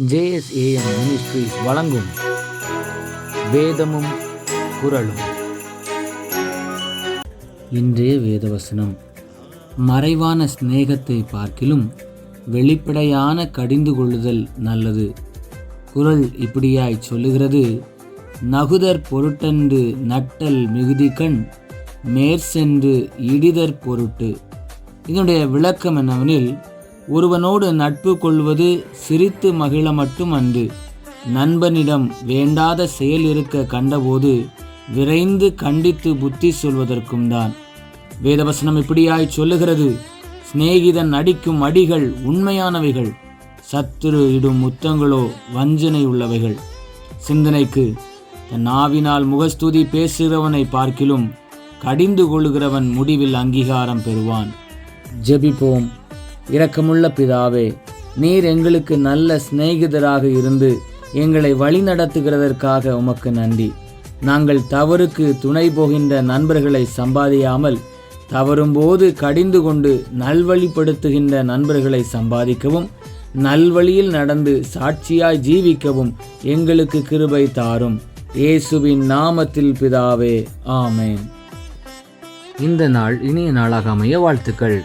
JSAM ministries வழங்கும் வேதமும் குரலும் இன்றைய வேதவசனம். மறைவான சிநேகத்தை பார்க்கிலும் வெளிப்படையான கடிந்து கொள்ளுதல் நல்லது. குரல் இப்படியாய் சொல்லுகிறது நகுதற் பொருட்டன்று நட்டல் மிகுதிகண் மேற்சென்று இடிதற் பொருட்டு. இதனுடைய விளக்கம் என்னவெனில் ஒருவனோடு நட்பு கொள்வது சிரித்து மகிழ மட்டும் அன்று. நண்பனிடம் வேண்டாத செயல் இருக்க கண்டபோது விரைந்து கண்டித்து புத்தி சொல்வதற்கும் தான். வேதவசனம் இப்படியாய் சொல்லுகிறது சிநேகிதன் அடிக்கும் அடிகள் உண்மையானவைகள் சத்துரு இடும் முத்தங்களோ வஞ்சனை உள்ளவைகள். சிந்தனைக்கு தன் நாவினால் முகஸ்துதி பேசுகிறவனை பார்க்கிலும் கடிந்து கொள்கிறவன் முடிவில் அங்கீகாரம் பெறுவான். ஜெபிப்போம். இரக்கமுள்ள பிதாவே நீர் எங்களுக்கு நல்ல சிநேகிதராக இருந்து எங்களை வழிநடத்துகிறதற்காக உமக்கு நன்றி. நாங்கள் தவறுக்கு துணை போகின்ற நண்பர்களை சம்பாதியாமல் தவறும்போது கடிந்து கொண்டு நல்வழிப்படுத்துகின்ற நண்பர்களை சம்பாதிக்கவும் நல்வழியில் நடந்து சாட்சியாய் ஜீவிக்கவும் எங்களுக்கு கிருபை தாரும். இயேசுவின் நாமத்தில் பிதாவே ஆமேன். இந்த நாள் இனிய நாளாக அமைய வாழ்த்துக்கள்.